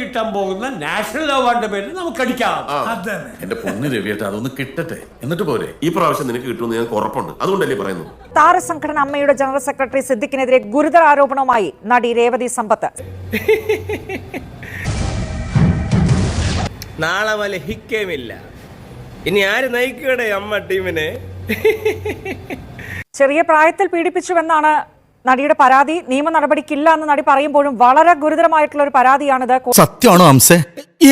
കിട്ടാൻ പോകുന്ന നാഷണൽ അവാർഡിന്റെ പേരിൽ നമുക്ക് അടിക്കാം അതന്നെ. എന്റെ പൊന്ന് രവിയേട്ട അതൊന്ന് കിട്ടട്ടെ. എന്നിട്ട് പോരെ. ഈ പ്രാവശ്യം നിനക്ക് കിട്ടുമെന്ന് ഞാൻ ഉറപ്പുണ്ട്. അതുകൊണ്ടല്ലേ പറയുന്നത്? താരസംഘടന അമ്മയുടെ ജനറൽ സെക്രട്ടറി സിദ്ദിഖിനെതിരെ ഗുരുതര ആരോപണവുമായി നടി രേവതി സമ്പത്ത്. നാളെ വല്ല ഹിക്കേമില്ല. ഇനി ആര് നയിക്കടെ അമ്മ ടീമിനെ? ചെറിയ പ്രായത്തിൽ പീഡിപ്പിച്ചുവെന്നാണ് നടിയുടെ പരാതി നിയമ നടപടിക്കില്ല എന്ന് നടി പറയുമ്പോഴും വളരെ ഗുരുതരമായിട്ടുള്ള ഒരു പരാതിയാണിത്. സത്യമാണോ ഹംസേ?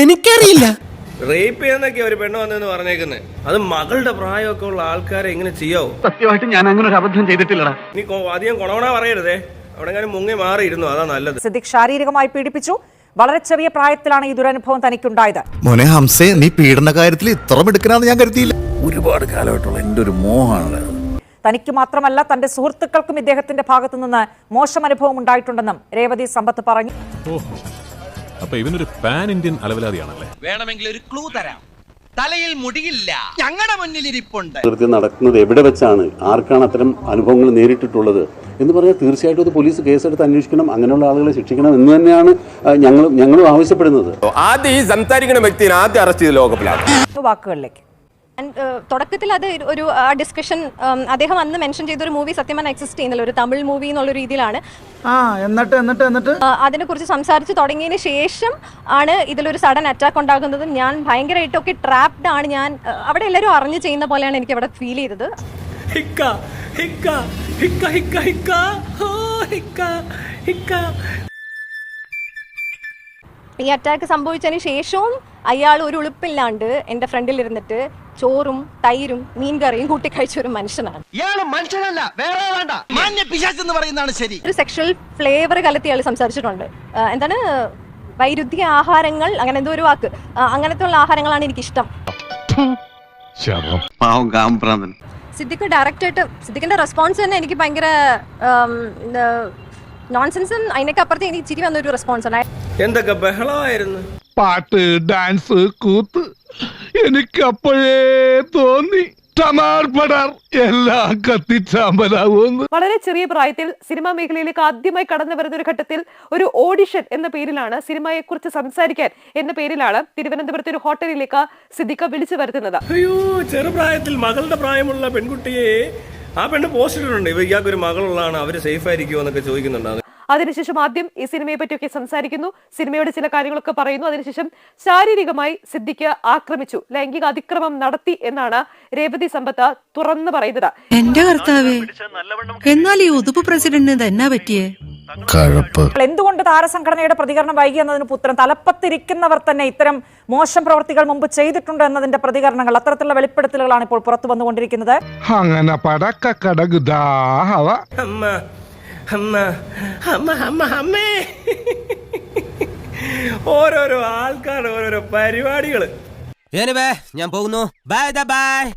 എനിക്കറിയില്ല. റേപ്പ് ചെയ്യുന്നൊക്കെ ഒരു പെണ്ണ് വന്നെന്ന് പറഞ്ഞേക്കുന്നത് അത് മകളുടെ പ്രായമൊക്കെ ഉള്ള ആൾക്കാരെ ഇങ്ങനെ ചെയ്യാവോ സത്യമായിട്ട് ഞാൻ അങ്ങനെ ഒരു അബദ്ധം ചെയ്തിട്ടില്ലടാ. നീ അധികം കൊണവണ പറയരുതേ. അവിടെ മുങ്ങി മാറിയിരുന്നു. അതാ നല്ലത്. സിദ്ദിഖ് ശാരീരികമായി പീഡിപ്പിച്ചു. വളരെ ചെറിയ പ്രായത്തിലാണ് ഈ ദുരനുഭവം തനിക്കുണ്ടായത്. മോനെ ഹംസേ നീ പീഡന കാര്യത്തിൽ ഇത്ര മിടുക്കനാന്ന് ഞാൻ കരുതിയില്ല. ഒരുപാട് കാലമായിട്ടുള്ള എന്റെ ഒരു മോഹമാണ് തനിക്ക് മാത്രമല്ല തന്റെ സുഹൃത്തുക്കൾക്കും ഇദ്ദേഹത്തിന്റെ ഭാഗത്തു നിന്ന് മോശം അനുഭവം ഉണ്ടായിട്ടുണ്ടെന്നും രേവതി സമ്പത്ത് പറഞ്ഞു. അപ്പൊ ഇവനൊരു പാൻ ഇന്ത്യൻ അലവലാതിയാണല്ലേ? വേണമെങ്കിൽ ഒരു ക്ലൂ തരാം. തലയിൽ മുടിയില്ല. ഞങ്ങളുടെ മുന്നിൽ ഇരിപ്പുണ്ട് കൃത്യം നടക്കുന്നത് എവിടെ വെച്ചാണ്? ആർക്കാണ് അത്തരം അനുഭവങ്ങൾ നേരിട്ടിട്ടുള്ളത്? എന്ന് പറഞ്ഞാൽ തീർച്ചയായിട്ടും അത് പോലീസ് കേസെടുത്ത് അന്വേഷിക്കണം അങ്ങനെയുള്ള ആളുകളെ ശിക്ഷിക്കണം എന്ന് തന്നെയാണ് ഞങ്ങൾ ഞങ്ങളും ആവശ്യപ്പെടുന്നത്. ആദ്യം ഈ സംസാരിക്കുന്ന വ്യക്തിനെ ആദ്യം അറസ്റ്റ് ചെയ്ത് ലോകപ്പിലാണ് വാക്കുകളിലേക്ക്. തുടക്കത്തിൽ അത് ഒരു ഡിസ്കഷൻ അദ്ദേഹം അന്ന് മെൻഷൻ ചെയ്ത ഒരു മൂവി സത്യമാൻ എക്സിസ്റ്റ് ചെയ്യുന്നില്ല. ഒരു തമിഴ് മൂവി എന്നുള്ള രീതിയിലാണ്. ആ എന്നിട്ട് എന്നിട്ട് എന്നിട്ട്? അതിനെ കുറിച്ച് സംസാരിച്ച് തുടങ്ങിയതിന് ശേഷം ആണ് ഇതിലൊരു സഡൻ അറ്റാക്ക് ഉണ്ടാകുന്നത്. ഞാൻ ഭയങ്കരമായിട്ടൊക്കെ ട്രാപ്ഡ് ആണ് ഞാൻ. അവിടെ എല്ലാവരും അറിഞ്ഞു ചെയ്യുന്ന പോലെയാണ് എനിക്ക് അവിടെ ഫീൽ ചെയ്തത്. ഹിക്ക ഹിക്ക ഹിക്ക ഹിക്ക ഹിക്ക ഓ, ഹിക്ക ഹിക്ക. ഈ അറ്റാക്ക് സംഭവിച്ചതിന് ശേഷവും അയാൾ ഒരു ഉളുപ്പില്ലാണ്ട് എന്റെ ഫ്രണ്ടിൽ ഇരുന്നിട്ട് ചോറും തൈരും മീൻകറിയും കൂട്ടി കഴിച്ച ഒരു മനുഷ്യനാണ്. ഇയാൾ മനുഷ്യനല്ല വേറെ വേണ്ട. മാന്യ പിശാച് എന്ന് പറയുന്നതാണ് ശരി. ഒരു സെക്ഷൽ ഫ്ലേവർ കലത്തി അയാൾ സംസാരിച്ചിട്ടുണ്ട്. ആ, എന്താണ്? വൈരുദ്ധ്യ ആഹാരങ്ങൾ അങ്ങനെ എന്തോ ഒരു വാക്ക്. ആ, അങ്ങനത്തെ ഉള്ള ആഹാരങ്ങളാണ് എനിക്കിഷ്ടം. പാവം കാമ്പ്രാന്തൻ. സിദ്ദിഖ് ഡയറക്റ്റായിട്ട് സിദ്ദിഖിന്റെ റെസ്പോൺസ് തന്നെ എനിക്ക് ഭയങ്കര നോൺസെൻസും അതിനൊക്കെ അപ്പുറത്ത് എനിക്ക് ചിരി വന്ന ഒരു റെസ്പോൺസ് ആണ്. എന്തൊക്കെ ബഹളമായിരുന്നു? പാട്ട് ഡാൻസ് കൂത്ത്. എനിക്കപ്പോഴേ തോന്നി. എല്ലാം വളരെ ചെറിയ പ്രായത്തിൽ സിനിമാ മേഖലയിലേക്ക് ആദ്യമായി കടന്നു വരുന്ന ഒരു ഘട്ടത്തിൽ ഒരു ഓഡിഷൻ എന്ന പേരിലാണ് സിനിമയെ കുറിച്ച് സംസാരിക്കാൻ എന്ന പേരിലാണ് തിരുവനന്തപുരത്തെ ഒരു ഹോട്ടലിലേക്ക് സിദ്ദിഖ വിളിച്ചു വരുത്തുന്നത്. അയ്യോ ചെറുപ്രായത്തിൽ മകളുടെ പ്രായമുള്ള പെൺകുട്ടിയെ ആ പെണ്ണ് പോസ്റ്റ് ഇട്ടിട്ടുണ്ട്. ഒരു മകളുള്ളതാണ്. അവർ സേഫ് ആയിരിക്കുമോ എന്നൊക്കെ ചോദിക്കുന്നുണ്ട്. അതിനുശേഷം ആദ്യം ഈ സിനിമയെ പറ്റിയൊക്കെ സംസാരിക്കുന്നു. സിനിമയുടെ ചില കാര്യങ്ങളൊക്കെ പറയുന്നു. അതിനുശേഷം ശാരീരികമായി സിദ്ധിക്ക് ആക്രമിച്ചു. ലൈംഗിക അതിക്രമം നടത്തി എന്നാണ് രേവതി സമ്പത്ത് തുറന്നു പറയുന്നത്. എന്റെ കർത്താവേ എന്നാൽ ഈ ഉതുപ്പ് പ്രസിഡന്റിന് തന്നെ പറ്റിയേ? കഴപ്പ്. എന്തുകൊണ്ട് താരസംഘടനയുടെ പ്രതികരണം വൈകി എന്നതിന് പുത്രൻ തലപ്പത്തിരിക്കുന്നവർ തന്നെ ഇത്തരം മോശം പ്രവർത്തികൾ മുമ്പ് ചെയ്തിട്ടുണ്ട് എന്നതിന്റെ പ്രതികരണങ്ങൾ അത്തരത്തിലുള്ള വെളിപ്പെടുത്തലുകളാണ് ഇപ്പോൾ പുറത്തു വന്നുകൊണ്ടിരിക്കുന്നത്. അങ്ങനെ അമ്മ അമ്മ അമ്മ അമ്മ. ഓരോരോ ആൾക്കാർ ഓരോരോ പരിപാടികൾ. ഞാൻ പോകുന്നു. Bye bye